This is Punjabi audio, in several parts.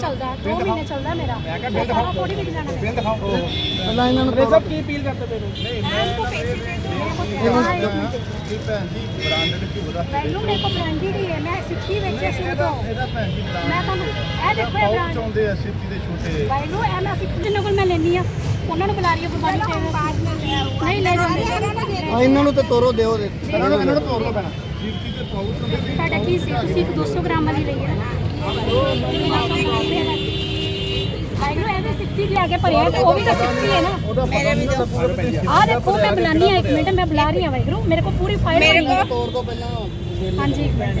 ਚੱਲਦਾ 2 ਮਹੀਨੇ ਚੱਲਦਾ ਮੇਰਾ। ਮੈਂ ਕਿਹਾ ਬਿੱਲ ਦਿਖਾਓ। ਥੋੜੀ ਵਿਕ ਜਾਣਾ ਬਿੱਲ ਪਹਿਲਾਂ ਇਹਨਾਂ ਨੂੰ ਸਭ ਕੀ ਅਪੀਲ ਕਰਦੇ ਪਏ ਨੇ? ਮੈਨੂੰ ਮੇਰੇ ਕੋਲ ਬ੍ਰਾਂਡਡ ਹੀ ਹੈ। ਮੈਂ ਸਿੱਖੀ ਵਿੱਚ ਸ਼ੁਰੂ ਤੋਂ ਮੈਂ ਤੁਹਾਨੂੰ ਇਹ ਦੇਖੋ ਇਹ ਬ੍ਰਾਂਡ। ਚਾਹੁੰਦੇ ਆ ਸਿੱਧੀ ਦੇ ਛੋਟੇ। ਮੈਨੂੰ ਇਹ ਮੈਂ ਸਿੱਖ ਜਿੰਨਾਂ ਕੋਲ ਮੈਂ ਲੈਣੀ ਆ ਉਹਨਾਂ ਨੂੰ ਬੁਲਾ ਰਹੀ ਹਾਂ ਬਿਮਾਰੀ ਤੇ ਨਹੀਂ ਲੈ ਜਾਂਦੇ। ਆ ਇਹਨਾਂ ਨੂੰ ਤੇ ਤੋਰੋ ਦਿਓ ਦੇ। ਇਹਨਾਂ ਨੂੰ ਇਹਨਾਂ ਨੂੰ ਲਓ ਪੈਣਾ ਤੁਹਾਡਾ ਕੀ ਸੀ? ਤੁਸੀਂ ਇੱਕ 200 ਗ੍ਰਾਮ ਵਾਲੀ ਲਈ ਹੈ। ਨਾ ਮੈਨੂੰ ਇਹਦੇ ਸਿੱਖੀ ਲਿਆ ਕੇ ਭਰਿਆ ਤੇ ਉਹ ਵੀ ਤਾਂ ਸਿੱਖੀ ਹੈ ਨਾ। ਮੇਰੇ ਵੀ ਆ ਦੇਖੋ ਮੈਂ ਬੁਲਾਨੀ ਆ ਇੱਕ ਮਿੰਟ ਮੈਂ ਬੁਲਾ ਰਹੀ ਹਾਂ ਵਾਹਿਗੁਰੂ। ਮੇਰੇ ਕੋਲ ਪੂਰੀ ਫਾਈਲ ਬਣੀ ਹੈ। ਤੋਰ ਦੋ ਪਹਿਲਾਂ। ਹਾਂਜੀ ਇੱਕ ਮਿੰਟ।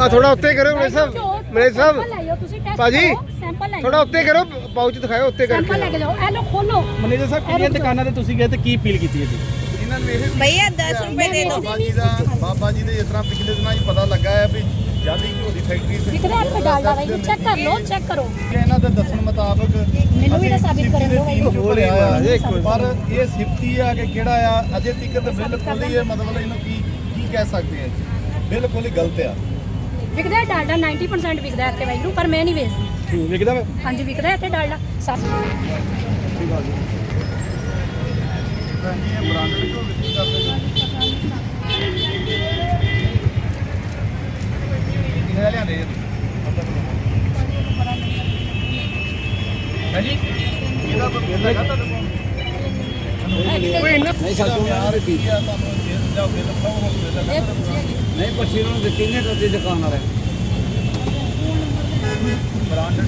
ਆ ਥੋੜਾ ਉੱਤੇ ਕਰੋ ਮੇਰੇ ਸਾਹਿਬ। ਮੇਰੇ ਸਾਹਿਬ। ਸੈਂਪਲ ਲਾਇਓ ਤੁਸੀਂ ਟੈਸਟ ਭਾਜੀ, ਸੈਂਪਲ ਲਾਇਓ ਥੋੜਾ ਉੱਤੇ ਕਰੋ ਪਾਉਚ ਦਿਖਾਓ ਉੱਤੇ ਸੈਂਪਲ ਕਰਕੇ। ਲੈ ਕੇ ਜਾਓ। ਇਹ ਲੋ ਖੋਲੋ ਮੈਨੇਜਰ ਸਾਹਿਬ ਕਿਹੜੀਆਂ ਦੁਕਾਨਾਂ ਤੇ ਤੁਸੀਂ ਗਏ ਤੇ ਕੀ ਅਪੀਲ ਕੀਤੀ ਹੈ ਜੀ? ਇਹਨਾਂ ਨੂੰ ਇਹ ਭਈਆ 10 ਰੁਪਏ ਦੇ ਦਿਓ। ਬਾਬਾ ਜੀ ਦਾ ਬਾਬਾ ਜੀ ਦੇ ਇਸ ਤਰ੍ਹਾਂ ਪਿਛਲੇ ਦਿਨਾਂ 'ਚ ਪਤਾ ਲੱਗਾ ਹੈ ਵੀ ਜਾਲੀ ਘਿਓ ਦੀ ਫੈਕਟਰੀ ਤੇ ਵਿਕਦਾ ਇੱਥੇ ਡਾਲਦਾ ਵਾਹਿਗੁਰੂ ਚੈੱਕ ਕਰ ਲਓ ਚੈੱਕ ਕਰੋ। ਇਹਨਾਂ ਦੇ ਦੱਸਣ ਮੁਤਾਬਕ ਮੈਨੂੰ ਵੀ ਤਾਂ ਸਾਬਿਤ ਕਰਨ ਦਿਓ ਵਾਹਿਗੁਰੂ ਹੋ। ਰਿਹਾ ਆ ਪਰ ਇਹ ਸਿਫਤੀ ਆ ਕਿ ਕਿਹੜਾ ਆ? ਅਜੇ ਤੱਕ ਤਾਂ ਬਿਲਕੁਲ ਹੀ ਇਹ ਮਤਲਬ ਇਹਨੂੰ ਕੀ ਕੀ ਕਹਿ ਸਕਦੇ ਆ ਬਿਲਕੁਲ ਹੀ ਗਲਤ ਆ। ਵਿਕਦਾ ਡਾਲਡਾ 90% ਵਿਕਦਾ ਇੱਥੇ ਵਾਹਿਗੁਰੂ ਪਰ ਮੈਂ ਨਹੀਂ ਵੇਚਦੀ। ਵਿਕਦਾ ਵਾ? ਹਾਂਜੀ ਵਿਕਦਾ ਇੱਥੇ ਡਾਲਡਾ ਸਭ ਹਾਂਜੀ। ਇਹ ਬ੍ਰਾਂਡਡ ਘਿਓ ਵਿਕਰੀ ਕਰਦੇ ਇਹ ਲਿਆਂਦੇ ਹਾਂਜੀ ਇਹਦਾ ਕੋਈ ਤੁਹਾਡੇ ਕੋਲ ਕੋਈ ਇੰਨਾ ਨਹੀਂ ਸਾਡੂ ਯਾਰ ਕੀ ਆ? ਤੁਹਾਨੂੰ ਜੇ ਬਿੱਲ ਖਾਓ ਬਿੱਲ ਨਹੀਂ। ਪੱਛੀ ਨੂੰ ਦਿੱਤੀ ਨੇ ਤੁਹਾਡੀ ਦੁਕਾਨ ਵਾਲੇ। ਬ੍ਰਾਂਡਡ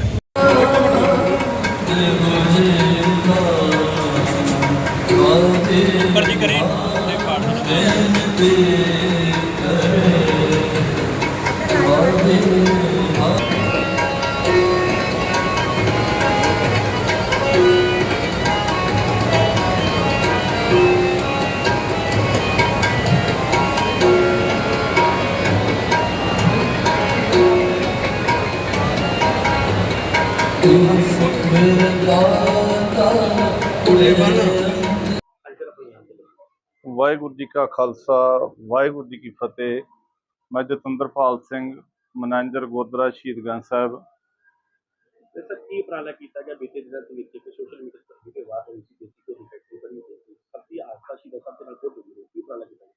ਵਾਹਿਗੁਰੂ ਜੀ ਕਾ ਖਾਲਸਾ ਵਾਹਿਗੁਰੂ ਜੀ ਕੀ ਫਤਿਹ ਮੈਂ ਜਤਿੰਦਰਪਾਲ ਸਿੰਘ ਮੈਨੇਜਰ ਗੁਰਦੁਆਰਾ ਸ਼ਹੀਦਗੰਜ ਸਾਹਿਬ ਤੇ ਸਰ ਕੀ ਉਪਰਾਲਾ ਕੀਤਾ ਗਿਆ ਬੀਤੇ ਦਿਨਾਂ ਦੇ ਵਿੱਚ ਇੱਕ ਸੋਸ਼ਲ ਮੀਡੀਆ ਤੇ ਵੀ ਵਾਰ ਹੋਈ ਸੀ ਦੇਸੀ ਕੋਈ ਫੈਕਟਰੀ ਬਣੀ ਹੋਈ ਸੀ ਸਭ ਦੀ ਆਸਥਾ ਸੀ ਸਭ ਦੇ ਨਾਲ ਬਹੁਤ ਜੁੜੀ ਹੋਈ ਕੀ ਉਪਰਾਲਾ ਕੀਤਾ ਗਿਆ?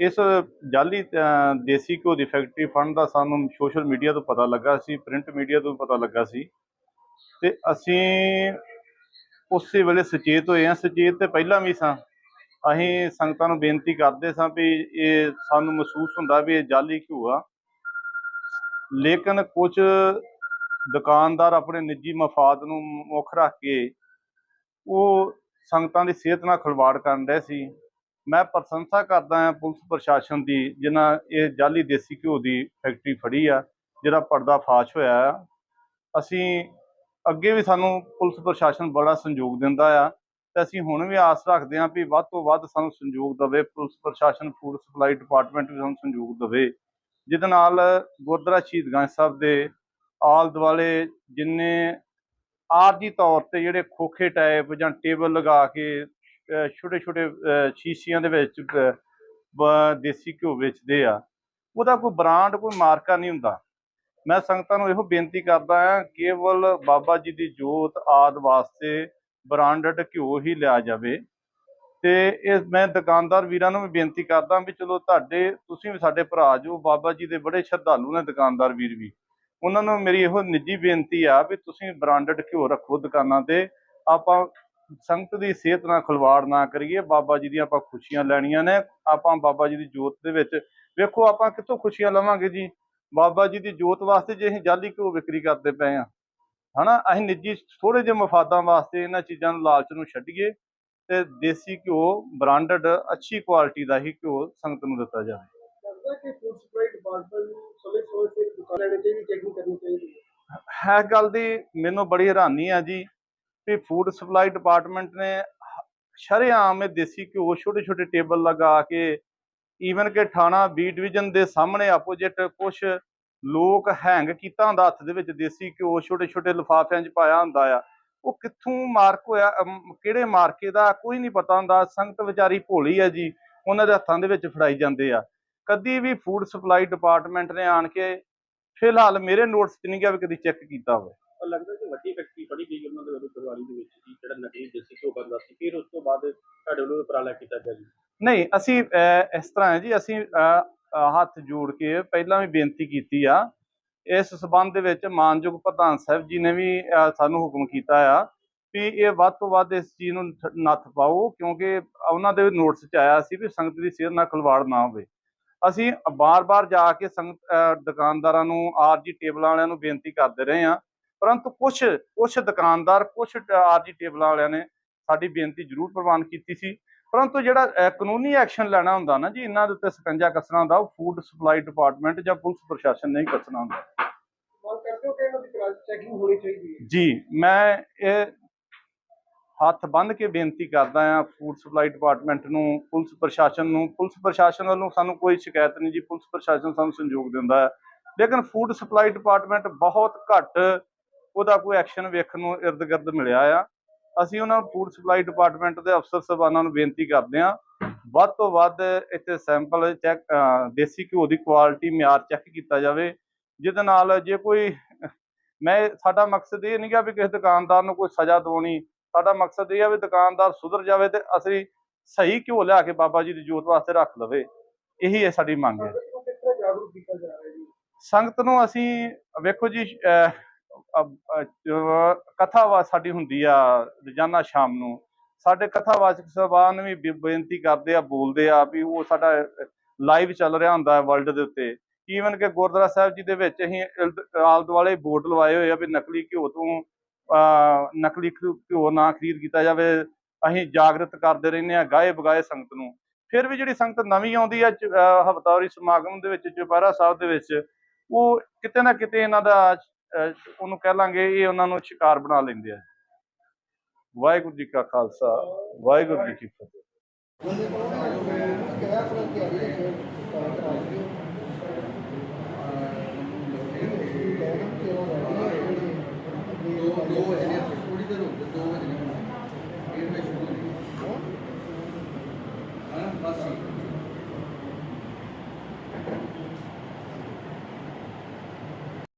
ਇਸ ਜਾਲੀ ਦੇਸੀ ਘਿਓ ਦੀ ਫੈਕਟਰੀ ਫੰਡ ਦਾ ਸਾਨੂੰ ਸੋਸ਼ਲ ਮੀਡੀਆ ਤੋਂ ਪਤਾ ਲੱਗਾ ਸੀ ਪ੍ਰਿੰਟ ਮੀਡੀਆ ਤੋਂ ਪਤਾ ਲੱਗਾ ਸੀ। ਤੇ ਅਸੀਂ ਉਸੇ ਵੇਲੇ ਸੁਚੇਤ ਹੋਏ ਹਾਂ। ਸੁਚੇਤ ਤੇ ਪਹਿਲਾਂ ਵੀ ਸਾਂ। ਅਸੀਂ ਸੰਗਤਾਂ ਨੂੰ ਬੇਨਤੀ ਕਰਦੇ ਸਾਂ ਵੀ ਇਹ ਸਾਨੂੰ ਮਹਿਸੂਸ ਹੁੰਦਾ ਵੀ ਇਹ ਜਾਲੀ ਘਿਓ ਆ। ਲੇਕਿਨ ਕੁਝ ਦੁਕਾਨਦਾਰ ਆਪਣੇ ਨਿੱਜੀ ਮਫਾਦ ਨੂੰ ਮੁੱਖ ਰੱਖ ਕੇ ਉਹ ਸੰਗਤਾਂ ਦੀ ਸਿਹਤ ਨਾਲ ਖਿਲਵਾੜ ਕਰਨ ਰਹੇ ਸੀ। ਮੈਂ ਪ੍ਰਸ਼ੰਸਾ ਕਰਦਾ ਹਾਂ ਪੁਲਿਸ ਪ੍ਰਸ਼ਾਸਨ ਦੀ, ਜਿਨ੍ਹਾਂ ਇਹ ਜਾਲੀ ਦੇਸੀ ਘਿਓ ਦੀ ਫੈਕਟਰੀ ਫੜੀ ਆ, ਜਿਹੜਾ ਪਰਦਾ ਫਾਸ਼ ਹੋਇਆ ਆ। ਅਸੀਂ ਅੱਗੇ ਵੀ ਸਾਨੂੰ ਪੁਲਿਸ ਪ੍ਰਸ਼ਾਸਨ ਬੜਾ ਸਹਿਯੋਗ ਦਿੰਦਾ ਆ ਤੇ ਅਸੀਂ ਹੁਣ ਵੀ ਆਸ ਰੱਖਦੇ ਹਾਂ ਵੀ ਵੱਧ ਤੋਂ ਵੱਧ ਸਾਨੂੰ ਸਹਿਯੋਗ ਦੇਵੇ, ਪੁਲਿਸ ਪ੍ਰਸ਼ਾਸਨ, ਫੂਡ ਸਪਲਾਈ ਡਿਪਾਰਟਮੈਂਟ ਵੀ ਸਾਨੂੰ ਸਹਿਯੋਗ ਦੇਵੇ। ਜਿਹਦੇ ਨਾਲ ਗੁਰਦੁਆਰਾ ਸ਼ਹੀਦਗੰਜ ਸਾਹਿਬ ਦੇ ਆਲ ਦੁਆਲੇ ਜਿੰਨੇ ਆਰਜੀ ਤੌਰ ਤੇ ਜਿਹੜੇ ਖੋਖੇ ਟਾਈਪ ਜਾਂ ਟੇਬਲ ਲਗਾ ਕੇ ਛੋਟੇ ਛੋਟੇ ਸ਼ੀਸ਼ੀਆਂ ਦੇ ਵਿੱਚ ਦੇਸੀ ਘਿਓ ਵੇਚਦੇ ਆ, ਉਹਦਾ ਕੋਈ ਬ੍ਰਾਂਡ ਕੋਈ ਮਾਰਕਾ ਨਹੀਂ ਹੁੰਦਾ। ਮੈਂ ਸੰਗਤਾਂ ਨੂੰ ਇਹੋ ਬੇਨਤੀ ਕਰਦਾ ਹਾਂ, ਕੇਵਲ ਬਾਬਾ ਜੀ ਦੀ ਜੋਤ, ਆਦ ਵਾਸਤੇ ਬ੍ਰਾਂਡਡ ਘਿਓ ਹੀ ਲਿਆ ਜਾਵੇ। ਤੇ ਇਹ ਮੈਂ ਦੁਕਾਨਦਾਰ ਵੀਰਾਂ ਨੂੰ ਵੀ ਬੇਨਤੀ ਕਰਦਾ ਵੀ ਚਲੋ ਤੁਹਾਡੇ, ਤੁਸੀਂ ਵੀ ਸਾਡੇ ਭਰਾ ਜੋ, ਬਾਬਾ ਜੀ ਦੇ ਬੜੇ ਸ਼ਰਧਾਲੂ ਨੇ ਦੁਕਾਨਦਾਰ ਵੀਰ ਵੀ। ਉਹਨਾਂ ਨੂੰ ਮੇਰੀ ਇਹੋ ਨਿੱਜੀ ਬੇਨਤੀ ਆ ਵੀ ਤੁਸੀਂ ਬ੍ਰਾਂਡਡ ਘਿਓ ਰੱਖੋ ਦੁਕਾਨਾਂ ਤੇ। ਆਪਾਂ ਸੰਗਤ ਦੀ ਸਿਹਤ ਨਾਲ ਖਿਲਵਾੜ ਨਾ ਕਰੀਏ ਬਾਬਾ ਜੀ ਦੀਆਂ ਆਪਾਂ ਖੁਸ਼ੀਆਂ ਲੈਣੀਆਂ ਨੇ ਆਪਾਂ ਬਾਬਾ ਜੀ ਦੀ ਜੋਤ ਦੇ ਵਿੱਚ ਵੇਖੋ ਆਪਾਂ ਕਿੱਥੋਂ ਖੁਸ਼ੀਆਂ ਲਵਾਂਗੇ ਜੀ? ਬਾਬਾ ਜੀ ਦੀ ਜੋਤ ਵਾਸਤੇ ਜੇ ਅਸੀਂ ਜਾਲੀ ਘਿਓ ਵਿਕਰੀ ਕਰਦੇ ਪਏ ਆ ਹਨਾ? ਅਸੀਂ ਨਿੱਜੀ ਥੋੜੇ ਜਿਹੇ ਮਫਾਦਾਂ ਵਾਸਤੇ ਇਹਨਾਂ ਚੀਜ਼ਾਂ ਨੂੰ ਲਾਲਚ ਨੂੰ ਛੱਡੀਏ ਤੇ ਦੇਸੀ ਘਿਓ ਬ੍ਰਾਂਡਡ ਅੱਛੀ ਕੁਆਲਿਟੀ ਦਾ ਹੀ ਘਿਓ ਸੰਗਤ ਨੂੰ ਦਿੱਤਾ ਜਾਵੇ। ਹੈ। ਗੱਲ ਦੀ ਮੈਨੂੰ ਬੜੀ ਹੈਰਾਨੀ ਆ ਜੀ। ਵੀ ਫੂਡ ਸਪਲਾਈ ਡਿਪਾਰਟਮੈਂਟ ਨੇ ਸ਼ਰੇਆਮ ਇਹ ਦੇਸੀ ਘਿਓ ਛੋਟੇ ਛੋਟੇ ਟੇਬਲ ਲਗਾ ਕੇ ਈਵਨ ਕਿ ਥਾਣਾ ਬੀ ਡਿਵੀਜ਼ਨ ਦੇ ਸਾਹਮਣੇ ਆਪੋਜੀਟ ਕੁਝ ਲੋਕ ਹੈਂਗ ਕੀਤਾ ਹੁੰਦਾ ਹੱਥ ਦੇ ਵਿੱਚ ਦੇਸੀ ਘਿਓ ਛੋਟੇ ਛੋਟੇ ਲਿਫਾਫਿਆਂ 'ਚ ਪਾਇਆ ਹੁੰਦਾ ਆ। ਉਹ ਕਿੱਥੋਂ ਮਾਰਕ ਹੋਇਆ ਕਿਹੜੇ ਮਾਰਕੇ ਦਾ ਕੋਈ ਨਹੀਂ ਪਤਾ ਹੁੰਦਾ, ਸੰਗਤ ਵਿਚਾਰੀ ਭੋਲੀ ਹੈ ਜੀ, ਉਹਨਾਂ ਦੇ ਹੱਥਾਂ ਦੇ ਵਿੱਚ ਫੜਾਈ ਜਾਂਦੇ ਆ। ਕਦੀ ਵੀ ਫੂਡ ਸਪਲਾਈ ਡਿਪਾਰਟਮੈਂਟ ਨੇ ਆਣ ਕੇ, ਫਿਲਹਾਲ ਮੇਰੇ ਨੋਟਸ 'ਚ ਨਹੀਂ ਗਿਆ ਵੀ ਕਦੀ ਚੈੱਕ ਕੀਤਾ ਹੋਵੇ। ਲੱਗਦਾ ਕਿ ਵੱਡੀ ਫੜੀ ਗਈ ਉਹਨਾਂ ਦੇ ਵੱਲੋਂ ਫਰਵਾਰੀ ਦੇ ਵਿੱਚ ਜੀ ਜਿਹੜਾ ਨਕਲੀ ਦੇਸੀ ਘਿਓ ਬਣਦਾ ਸੀ ਫਿਰ ਉਸ ਤੋਂ ਬਾਅਦ ਤੁਹਾਡੇ ਵੱਲੋਂ ਉਪਰਾਲਾ ਕੀਤਾ ਗਿਆ ਜੀ? ਨਹੀਂ ਅਸੀਂ ਅਹ, ਇਸ ਤਰ੍ਹਾਂ ਹੈ ਜੀ ਅਸੀਂ ਅਹ, ਅਹ, ਹੱਥ ਜੋੜ ਕੇ ਪਹਿਲਾਂ ਵੀ ਬੇਨਤੀ ਕੀਤੀ ਆ ਇਸ ਸਬੰਧ ਦੇ ਵਿੱਚ ਮਾਨਯੋਗ ਪ੍ਰਧਾਨ ਸਾਹਿਬ ਜੀ ਨੇ ਵੀ ਅਹ, ਸਾਨੂੰ ਹੁਕਮ ਕੀਤਾ ਆ ਵੀ ਇਹ ਵੱਧ ਤੋਂ ਵੱਧ ਇਸ ਚੀਜ਼ ਨੂੰ ਠ- ਨੱਥ ਪਾਓ ਕਿਉਂਕਿ ਉਹਨਾਂ ਦੇ ਨੋਟਿਸ 'ਚ ਆਇਆ ਸੀ ਵੀ ਸੰਗਤ ਦੀ ਸਿਹਤ ਨਾਲ ਖਿਲਵਾੜ ਨਾ ਹੋਵੇ। ਅਸੀਂ ਬਾਰ-ਬਾਰ ਜਾ ਕੇ ਸੰਗਤ ਅਹ, ਦੁਕਾਨਦਾਰਾਂ ਨੂੰ ਆਰਜੀ ਟੇਬਲਾਂ ਵਾਲਿਆਂ ਨੂੰ ਬੇਨਤੀ ਕਰਦੇ ਰਹੇ ਆ ਪਰੰਤੂ ਕੁਝ ਕੁਝ ਦੁਕਾਨਦਾਰ ਕੁਝ ਆਰਜੀ ਟੇਬਲਾਂ ਵਾਲਿਆਂ ਨੇ ਸਾਡੀ ਬੇਨਤੀ ਜ਼ਰੂਰ ਪ੍ਰਵਾਨ ਕੀਤੀ ਸੀ। ਪਰੰਤੂ ਜਿਹੜਾ ਕਾਨੂੰਨੀ ਐਕਸ਼ਨ ਲੈਣਾ ਹੁੰਦਾ ਨਾ ਜੀ ਇਹਨਾਂ ਦੇ ਉੱਤੇ ਸਕੰਜਾ ਕੱਸਣਾ ਹੁੰਦਾ ਉਹ ਫੂਡ ਸਪਲਾਈ ਡਿਪਾਰਟਮੈਂਟ ਜਾਂ ਪੁਲਿਸ ਪ੍ਰਸ਼ਾਸਨ ਨੇ ਹੀ ਕੱਸਣਾ ਹੁੰਦਾ। ਮੰਗ ਕਰਦੇ ਹੋ ਕਿ ਇਹਨਾਂ ਦੀ ਚੈਕਿੰਗ ਹੋਣੀ ਚਾਹੀਦੀ ਹੈ? ਜੀ ਮੈਂ ਇਹ ਹੱਥ ਬੰਨ੍ਹ ਕੇ ਬੇਨਤੀ ਕਰਦਾ ਆ ਫੂਡ ਸਪਲਾਈ ਡਿਪਾਰਟਮੈਂਟ ਨੂੰ ਪੁਲਿਸ ਪ੍ਰਸ਼ਾਸਨ ਨੂੰ ਪੁਲਿਸ ਪ੍ਰਸ਼ਾਸਨ ਵੱਲੋਂ ਸਾਨੂੰ ਕੋਈ ਸ਼ਿਕਾਇਤ ਨਹੀਂ ਜੀ ਪੁਲਿਸ ਪ੍ਰਸ਼ਾਸਨ ਸਾਨੂੰ ਸੰਯੋਗ ਦਿੰਦਾ ਹੈ। ਲੇਕਿਨ ਫੂਡ ਸਪਲਾਈ ਡਿਪਾਰਟਮੈਂਟ ਬਹੁਤ ਘੱਟ ਉਹਦਾ ਕੋਈ ਐਕਸ਼ਨ ਵੇਖਣ ਨੂੰ ਇਰਦ ਗਿਰਦ ਮਿਲਿਆ ਆ। ਅਸੀਂ ਉਹਨਾਂ ਨੂੰ ਫੂਡ ਸਪਲਾਈ ਡਿਪਾਰਟਮੈਂਟ ਦੇ ਅਫਸਰ ਸਾਹਿਬਾਨਾਂ ਨੂੰ ਬੇਨਤੀ ਕਰਦੇ ਹਾਂ। ਵੱਧ ਤੋਂ ਵੱਧ ਇੱਥੇ ਸੈਂਪਲ ਚੈੱਕ ਦੇਸੀ ਘਿਓ ਦੀ ਕੁਆਲਿਟੀ ਮਿਆਰ ਚੈੱਕ ਕੀਤਾ ਜਾਵੇ। ਜਿਹਦੇ ਨਾਲ ਜੇ ਕੋਈ ਮੈਂ ਸਾਡਾ ਮਕਸਦ ਇਹ ਨਹੀਂਗਾ ਵੀ ਕਿਸੇ ਦੁਕਾਨਦਾਰ ਨੂੰ ਕੋਈ ਸਜ਼ਾ ਦਿਵਾਉਣੀ। ਸਾਡਾ ਮਕਸਦ ਇਹ ਆ ਵੀ ਦੁਕਾਨਦਾਰ ਸੁਧਰ ਜਾਵੇ ਤੇ ਅਸੀਂ ਸਹੀ ਘਿਓ ਲਿਆ ਕੇ ਬਾਬਾ ਜੀ ਦੀ ਜੋਤ ਵਾਸਤੇ ਰੱਖ ਲਵੇ। ਇਹੀ ਹੈ ਸਾਡੀ ਮੰਗ ਹੈ। ਸੰਗਤ ਨੂੰ ਅਸੀਂ ਵੇਖੋ ਜੀ ਅਹ, ਸਾਡੀ ਹੁੰਦੀ ਆ ਰੋਜ਼ਾਨਾ ਸ਼ਾਮ ਨੂੰ ਸਾਡੇ ਕਥਾਵਾਚਕ ਸਭਾਨ ਵੀ ਬੇਨਤੀ ਕਰਦੇ ਆ ਬੋਲਦੇ ਆ ਵੀ ਉਹ ਸਾਡਾ ਲਾਈਵ ਚੱਲ ਰਿਹਾ ਹੁੰਦਾ ਵਰਲਡ ਦੇ ਉੱਤੇ। ਈਵਨ ਕਿ ਗੁਰਦੁਆਰਾ ਸਾਹਿਬ ਜੀ ਦੇ ਵਿੱਚ ਅਸੀਂ ਇਲਦ- ਆਲੇ ਦੁਆਲੇ ਬੋਰਡ ਲਵਾਏ ਹੋਏ ਆ ਵੀ ਨਕਲੀ ਘਿਓ ਤੋਂ ਨਕਲੀ ਘਿਓ ਨਾ ਖਰੀਦ ਕੀਤਾ ਜਾਵੇ। ਅਸੀਂ ਜਾਗਰਤ ਕਰਦੇ ਰਹਿੰਦੇ ਆ ਗਾਏ ਬਗਾਏ ਸੰਗਤ ਨੂੰ। ਫਿਰ ਵੀ ਜਿਹੜੀ ਸੰਗਤ ਨਵੀਂ ਆਉਂਦੀ ਆ ਚ- ਹਫ਼ਤਾਵਾਰੀ ਸਮਾਗਮ ਦੇ ਵਿੱਚ ਚੁਪਹਿਰਾ ਸਾਹਿਬ ਦੇ ਵਿੱਚ ਉਹ ਕਿਤੇ ਨਾ ਕਿਤੇ ਇਹਨਾਂ ਦਾ ਉਹਨੂੰ ਕਹਿ ਲਾਂਗੇ ਇਹ ਉਹਨਾਂ ਨੂੰ ਸ਼ਿਕਾਰ ਬਣਾ ਲੈਂਦੇ ਆ। ਵਾਹਿਗੁਰੂ ਜੀ ਕਾ ਖਾਲਸਾ, ਵਾਹਿਗੁਰੂ ਜੀ ਕੀ ਫਤਿਹ।